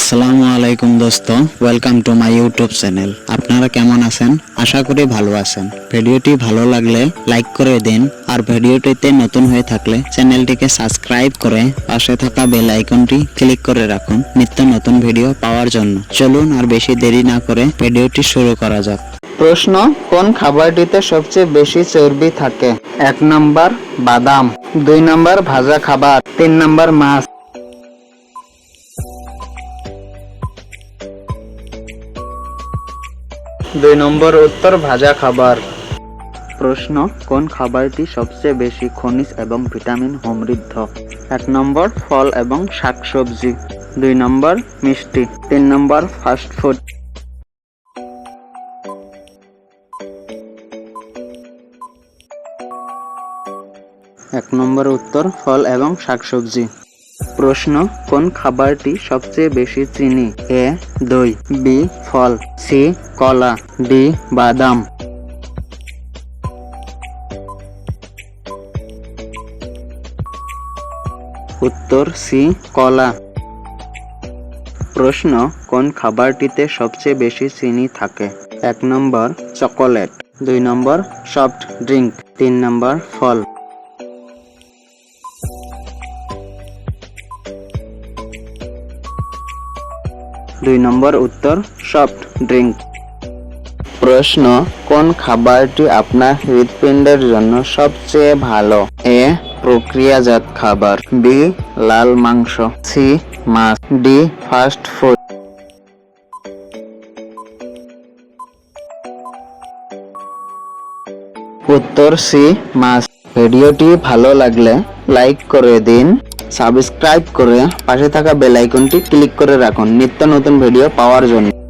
আসসালামু আলাইকুম দোস্ত। Welcome to my YouTube channel আপনারা কেমন আছেন? আশা করি ভালো আছেন। ভিডিওটি ভালো লাগলে লাইক করে দিন। আর ভিডিওটিতে নতুন হয়ে থাকলে চ্যানেলটিকে সাবস্ক্রাইব করে পাশে থাকা বেল আইকনটি ক্লিক করে রাখুন নিত্য নতুন ভিডিও পাওয়ার জন্য। চলুন আর বেশি দেরি না করে ভিডিওটি শুরু করা যাক। প্রশ্ন, কোন খাবারটিতে সবচেয়ে বেশি চর্বি থাকে? এক নম্বর বাদাম, দুই নম্বর ভাজা খাবার, তিন নম্বর মাছ দুই নম্বর উত্তর, ভাজা খাবার। প্রশ্ন, কোন খাবারটি সবচেয়ে বেশি খনিজ এবং ভিটামিন সমৃদ্ধ? এক নম্বর, ফল এবং শাকসবজি। দুই নম্বর, মিষ্টি। তিন নম্বর ফাস্ট ফুড এক নম্বর উত্তর, ফল এবং শাকসবজি। প্রশ্ন, কোন খাবারটি সবচেয়ে বেশি চিনি? এ, দই, বি, ফল, সি, কলা, ডি, বাদাম। উত্তর, সি, কলা। প্রশ্ন, কোন খাবারটিতে সবচেয়ে বেশি চিনি থাকে? এক নম্বর, চকোলেট। দুই নম্বর, সফট ড্রিঙ্ক তিন নম্বর, ফল। দুই নম্বর উত্তর সফট ড্রিঙ্ক প্রশ্ন, কোন খাবারটি আপনার হৃৎপিণ্ডের জন্য সবচেয়ে ভালো? এ, প্রক্রিয়াজাত খাবার। বি, লাল মাংস। সি, মাছ। ডি ফাস্ট ফুড উত্তর, সি, মাছ। ভিডিওটি ভালো লাগলে লাইক করে দিন। সাবস্ক্রাইব করে পাশে থাকা বেল আইকনটি ক্লিক করে রাখুন। নিত্য নতুন ভিডিও পাওয়ার জন্য।